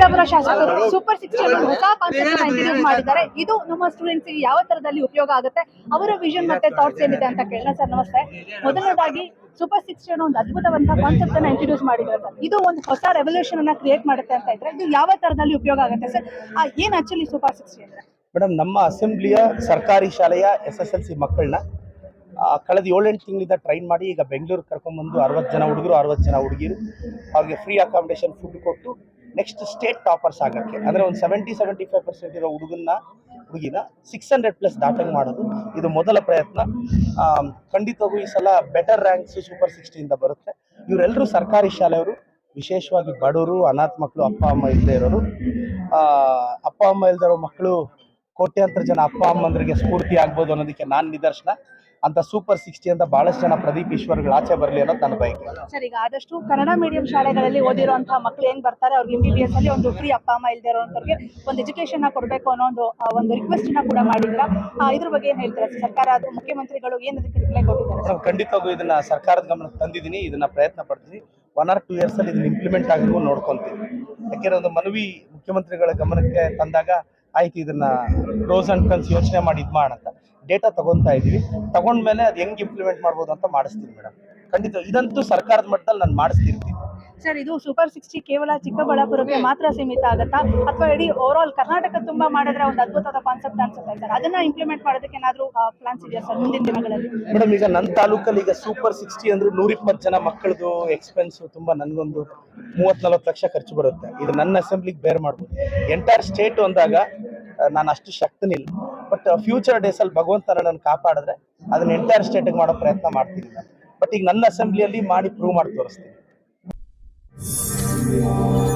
ಚಿಕ್ಕಬಳ್ಳಾಪುರ ಶಾಸಕರು super six ಹೊಸ concept introduce ಮಾಡಿದ್ದಾರೆ. ಇದು ನಮ್ಮ ಸ್ಟೂಡೆಂಟ್ಸ್ ಯಾವ ತರದಲ್ಲಿ ಉಪಯೋಗ ಆಗುತ್ತೆ? ಅವರ ವಿಷನ್ ಮತ್ತೆ ಥಾಟ್ಸ್ ಏನಿದೆ ಅಂತ ಕೇಳೋಣ ಸರ್ ನಮಸ್ತೆ. ಮೊದಲನೇದಾಗಿ ಸೂಪರ್ ಸಿಕ್ಸ್ ಒಂದು ಅದ್ಭುತವಂತ ಕಾನ್ಸೆಪ್ಟ್ ಅನ್ನ ಇಂಟ್ರೊಡ್ಯೂಸ್ ಮಾಡಿದ್ದಾರೆ ಸರ್. ಇದು ಒಂದು ಹೊಸ ರೆವಲ್ಯೂಷನ್ ಅನ್ನ ಕ್ರಿಯೇಟ್ ಮಾಡುತ್ತೆ ಅಂತ ಇದ್ರೆ ಇದು ಯಾವ ತರದಲ್ಲಿ ಉಪಯೋಗ ಆಗುತ್ತೆ ಸರ್? ಏನ್ ಆಕ್ಚುಲಿ ಸೂಪರ್ ಸಿಕ್ಸ್ ಅಂದ್ರೆ? ಮೇಡಮ್ ನಮ್ಮ ಅಸೆಂಬ್ಲಿಯ ಸರ್ಕಾರಿ ಶಾಲೆಯ ಎಸ್ ಎಸ್ ಎಲ್ ಸಿ ಮಕ್ಕಳನ್ನ ಕಳೆದ ಏಳೆಂಟು ತಿಂಗಳಿಂದ ಟ್ರೈನ್ ಮಾಡಿ ಈಗ ಬೆಂಗಳೂರು ಕರ್ಕೊಂಡ್ಬಂದು ಅರವತ್ತು ಜನ ಹುಡುಗರು ಅರವತ್ತು ಜನ ಹುಡುಗಿರು ಅವ್ರಿಗೆ ಫ್ರೀ ಅಕಾಮಿಡೇಷನ್ ಫುಡ್ ಕೊಟ್ಟು ನೆಕ್ಸ್ಟ್ ಸ್ಟೇಟ್ ಟಾಪರ್ಸ್ ಆಗೋಕ್ಕೆ. ಅಂದರೆ ಒಂದು ಸೆವೆಂಟಿ ಸೆವೆಂಟಿ ಫೈವ್ ಪರ್ಸೆಂಟ್ ಇರೋ ಹುಡುಗನ್ನ, ಹುಡುಗಿನ ಸಿಕ್ಸ್ ಹಂಡ್ರೆಡ್ ಪ್ಲಸ್ ದಾಟಂಗ್ ಮಾಡೋದು ಇದು ಮೊದಲ ಪ್ರಯತ್ನ. ಖಂಡಿತವಾಗೂ ಈ ಸಲ ಬೆಟರ್ ರ್ಯಾಂಕ್ಸ್ ಸೂಪರ್ ಸಿಕ್ಸ್ಟಿಯಿಂದ ಬರುತ್ತೆ. ಇವರೆಲ್ಲರೂ ಸರ್ಕಾರಿ ಶಾಲೆಯವರು, ವಿಶೇಷವಾಗಿ ಬಡವರು, ಅನಾಥ ಮಕ್ಕಳು ಅಪ್ಪ, ಅಮ್ಮ ಇಲ್ಲದೆ ಇರೋರು ಅಪ್ಪ, ಅಮ್ಮ ಇಲ್ದಿರೋ ಮಕ್ಕಳು ಕೋಟ್ಯಾಂತರ ಜನ ಅಪ್ಪ ಅಮ್ಮಂದ್ರಿಗೆ ಸ್ಫೂರ್ತಿ ಆಗ್ಬೋದು ಅನ್ನೋದಕ್ಕೆ ನಾನು ನಿದರ್ಶನ. ಅಂತ ಸೂಪರ್ ಸಿಕ್ಸ್ಟಿ ಅಂತ ಬಹಳಷ್ಟು ಜನ ಪ್ರದೀಪ್ ಈಶ್ವರ್ಗಳು ಆಚೆ ಬರಲಿ ಅನ್ನೋದು ನನ್ನ ಬಯಕೆ. ಸರ್ ಈಗ ಆದಷ್ಟು ಕನ್ನಡ ಮೀಡಿಯಂ ಶಾಲೆಗಳಲ್ಲಿ ಓದಿರುವಂತಹ ಮಕ್ಕಳು ಏನ್ ಬರ್ತಾರೆ ಅವ್ರಿಗೆ ಎಂ ಬಿ ಬಿ ಎಸ್ ಅಲ್ಲಿ ಒಂದು ಫ್ರೀ ಅಪ್ಪ ಅಮ್ಮ ಇಲ್ದೇ ಇರೋಂಥವ್ರಿಗೆ ಒಂದು ಎಜುಕೇಶನ್ ಕೊಡಬೇಕು ಅನ್ನೋ ಒಂದು ಒಂದು ರಿಕ್ವೆಸ್ಟ್ನ ಕೂಡ ಮಾಡಿದ್ರ ಇದ್ರ ಬಗ್ಗೆ ಏನ್ ಹೇಳ್ತಾರೆ ಸರ್ಕಾರ ಅದು ಮುಖ್ಯಮಂತ್ರಿಗಳು ಏನ್ ಅದಕ್ಕೆ ರಿಪ್ಲೈ ಕೊಟ್ಟಿದ್ದಾರೆ ಖಂಡಿತವಾಗೂ ಇದನ್ನ ಸರ್ಕಾರದ ಗಮನಕ್ಕೆ ತಂದಿದ್ದೀನಿ ಇದನ್ನ ಪ್ರಯತ್ನ ಪಡ್ತೀನಿ. ಒನ್ ಆರ್ ಟೂ ಇಯರ್ಸ್ ಅಲ್ಲಿ ಇದನ್ನ ಇಂಪ್ಲಿಮೆಂಟ್ ಆಗಬೇಕು ನೋಡ್ಕೊಂತೀನಿ. ಯಾಕೆಂದ್ರೆ ಒಂದು ಮನವಿ ಮುಖ್ಯಮಂತ್ರಿಗಳ ಗಮನಕ್ಕೆ ತಂದಾಗ ಆಯ್ತು ಇದನ್ನ ಪ್ರೋಸ್ ಅಂಡ್ ಕನ್ಸ್ ಯೋಚನೆ ಮಾಡಿ ಇದು ಮಾಡಂತ ಡೇಟಾ ತಗೊಂತಾ ಇದೀವಿ. ತಗೊಂಡ್ಮೇಲೆ ಅದು ಹೆಂಗ್ ಇಂಪ್ಲಿಮೆಂಟ್ ಮಾಡ್ಬೋದು ಅಂತ ಮಾಡಿಸ್ತೀನಿ ಮೇಡಮ್ ಖಂಡಿತ ಇದಂತೂ ಸರ್ಕಾರದ ಮಟ್ಟದಲ್ಲಿ ನಾನು ಮಾಡಿಸ್ತಿರ್ತೀನಿ. ಸರ್ ಇದು ಸೂಪರ್ ಸಿಕ್ಸ್ಟಿ ಕೇವಲ ಚಿಕ್ಕಬಳ್ಳಾಪುರಕ್ಕೆ ಮಾತ್ರ ಸೀಮಿತ ಆಗುತ್ತಾ? ಅಥವಾ ಇಡೀ ಓವರ್ ಆಲ್ ಕರ್ನಾಟಕ ತುಂಬಾ ಮಾಡಿದ್ರೆ ಒಂದು ಅದ್ಭುತವಾದ ಕಾನ್ಸೆಪ್ಟ್ ಅನ್ಸುತ್ತೆ ಸರ್? ಅದನ್ನ ಇಂಪ್ಲಿಮೆಂಟ್ ಮಾಡೋದಕ್ಕೆ ಏನಾದ್ರು ಪ್ಲಾನ್ಸ್ ಇದೆಯಾ ಸರ್ ಮುಂದಿನ ದಿನಗಳಲ್ಲಿ? ಮೇಡಮ್, ಈಗ ನನ್ನ ತಾಲೂಕಲ್ಲಿ ಈಗ ಸೂಪರ್ ಸಿಕ್ಸ್ಟಿ ಅಂದ್ರೆ ನೂರಿಪ್ಪತ್ತು ಜನ ಮಕ್ಕಳದು ಎಕ್ಸ್ಪೆನ್ಸ್ ತುಂಬಾ ನನಗೊಂದು ಮೂವತ್ ನಲ್ವತ್ತು ಲಕ್ಷ ಖರ್ಚು ಬರುತ್ತೆ. ಇದು ನನ್ನ ಅಸೆಂಬ್ಲಿಗೆ ಬೇರ್ ಮಾಡ್ಬೋದು. ಎಂಟೈರ್ ಸ್ಟೇಟ್ ಅಂದಾಗ ನಾನು ಅಷ್ಟು ಶಕ್ತನಿಲ್ಲ. ಬಟ್ ಫ್ಯೂಚರ್ ಡೇಸಲ್ಲಿ ಭಗವಂತ ನನ್ನ ಕಾಪಾಡಿದ್ರೆ, ಅದನ್ನ ಎಂಟೈರ್ ಸ್ಟೇಟಿಗೆ ಮಾಡೋ ಪ್ರಯತ್ನ ಮಾಡ್ತೀನಿ ಬಟ್ ಈಗ ನನ್ನ ಅಸೆಂಬ್ಲಿಯಲ್ಲಿ ಮಾಡಿ ಪ್ರೂವ್ ಮಾಡಿ ತೋರಿಸ್ತೀನಿ. Música